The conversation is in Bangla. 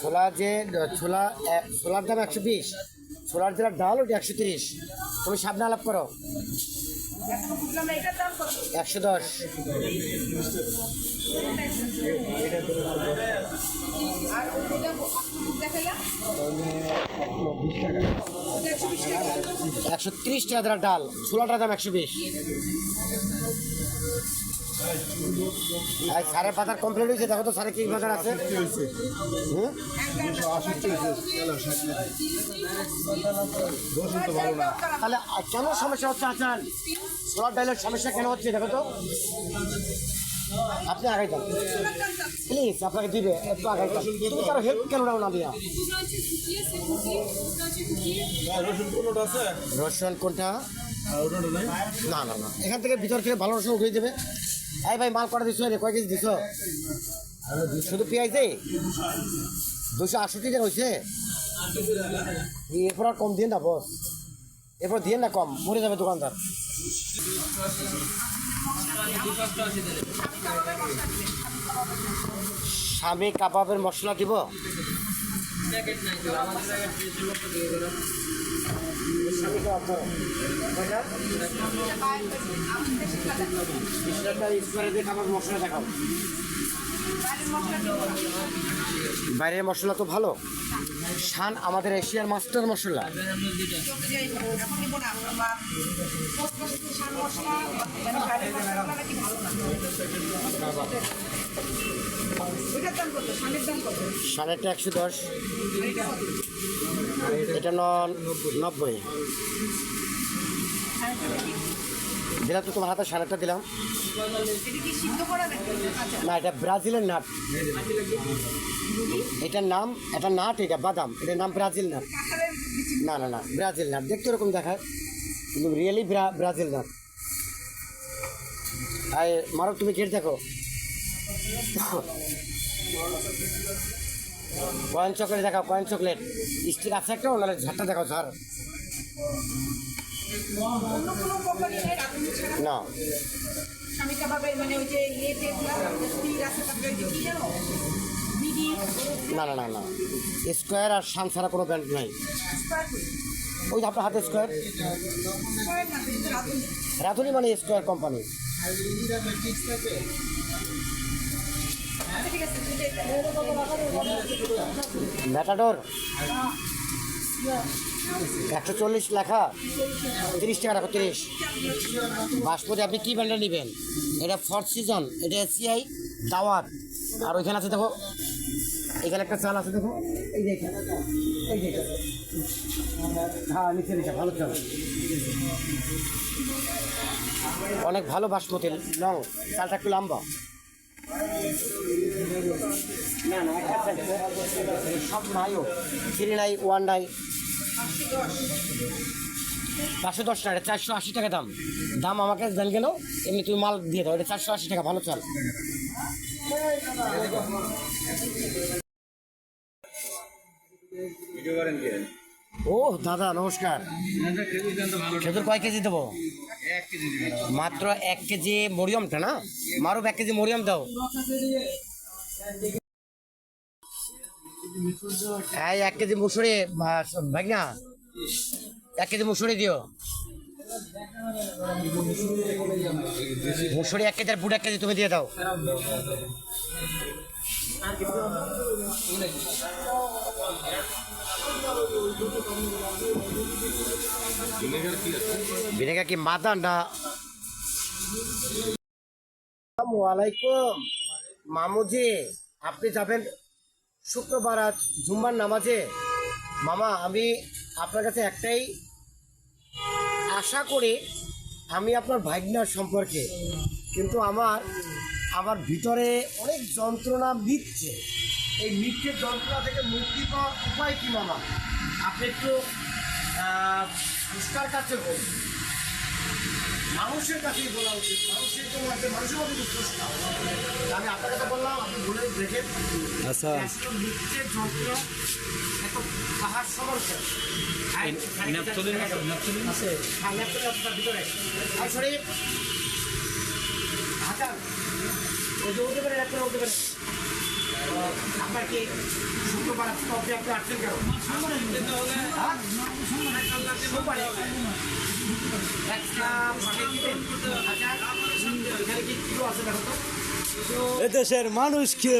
ছোলা যে, ছোলা ছোলার দাম একশো বিশ। ছোলার যেটা ডাল ওটা একশো তিরিশ। তুমি সামনে আলাপ করো। একশো দশ। একশো তিরিশ টাকা ডাল। ছোলাটার দাম একশো বিশ। আর সারের পাতার কমপ্লিট হয়েছে, দেখো তো সারে কি বাজার আছে। তাহলে কেন সমস্যা হচ্ছে আচার? ছোলার ডালের সমস্যা কেন হচ্ছে, দেখো তো। আপনি আগাই যান। প্লিজ আপনাকে দিবে, একটু যান। তুমি কারও হেল্প কেন না দিয়া? রসুন কোনোটা? না না না। এখান থেকে ভিতর থেকে ভালো রসুন উঠে দেবে। এই ভাই, মাল কটা দিছো? রে কয় কেজি দিছো? শুধু পেঁয়াজে দুশো আটষট্টি টাকা হয়েছে এরপর আর কম দিয়ে না, বস। এরপর দিয়ে না কম, মরে যাবে দোকানদার। স্বামী কাবাবের মশলা দিব? বাইরের মশলা তো ভালো। শান আমাদের এশিয়ার মাস্টার মশলা। শানেরটা একশো দশ। এটা নব্বই। দিলাম তো তোমার হাতে শানেরটা দিলাম। না, এটা ব্রাজিলের নাট। এটার নাম, এটা নাট, এটা বাদাম। এটার নাম ব্রাজিল নাট। না না না, ব্রাজিল নাট। দেখতে এরকম দেখায়। Really Brazil nut. আর মারক তুমি কেটে দেখো। কয়েন চকলেট দেখাও, কয়েন চকলেট। স্টিক আছে একটা, ওনার ঝাড়টা দেখাও ছাড়া না। না না না না। স্কোয়ার আর শান ছাড়া কোনো ব্র্যান্ড নাই। ওই যে আপনার হাতে স্কোয়ার? রাধুনি মানে স্কোয়ার কোম্পানি। ম্যাটাডোর একশো চল্লিশ লেখা। তিরিশ টাকা রাখো তিরিশ। বাসমতি, আপনি কী ব্র্যান্ডে নেবেন? এটা ফর্থ সিজন এটা এসিআই দাওয়াত। আর ওইখানে আছে, দেখো, এখানে একটা চাল আছে, দেখো। এই যে এই যে হ্যাঁ নিচে নিচে, ভালো চাল। অনেক ভালো বাসমতি, লং। চালটা একটু লম্বা। না না একটা থ্রি নাই, ওয়ান নাই। পাঁচশো দশ টাকা, চারশো আশি টাকা দাম। দাম আমাকে জান গেল, এমনি তুমি মাল দিয়ে দাও, এটা চারশো আশি টাকা, ভালো চাল। ভিডিও করেন ও, দাদা, নমস্কার। খেজুর কয় কেজি দেবো? মাত্র এক কেজি মরিয়মটা না? মারুপ এক কেজি মরিয়ম দাও। এই, এক কেজি মুসুরি ভাই না এক কেজি মুসুরি দিও। মুসুরি এক কেজি আর বুট এক কেজি তুমি দিয়ে দাও। ভিনেগার কি মাদান না? মামুজি, আপনি যাবেন শুক্রবার আজ জুম্মার নামাজে? মামা, আমি আপনার কাছে একটাই আশা করি, আমি আপনার ভাগনার সম্পর্কে। কিন্তু আমার আমার ভিতরে অনেক যন্ত্রণা মিটছে। এই মিথ্যের যন্ত্রণা থেকে মুক্তি পাওয়ার উপায় কি, মামা? আপনি একটু পুরস্কার কাছে বলুন। মানুষের কাছেই বলা উচিত। মানুষের জন্য একটা মানুষের মধ্যে যে আমি আপনার কাছে বললাম আপনি বলে দেখেন আচ্ছা। এত মিথ্যের যন্ত্র এত পাহাড় আছে ন্যাপথলিন আছে? হ্যাঁ ল্যাপটপ ভিতরে। আর শরীফ হাজার ওই যে হতে পারে একটা পারে। আপনার কি শুক্রবার আপনি আসছেন কেন? একটা পাঠিয়ে দিবেন আচ্ছা এখানে কি কিলো আছে দেখো তো এদেশের মানুষকে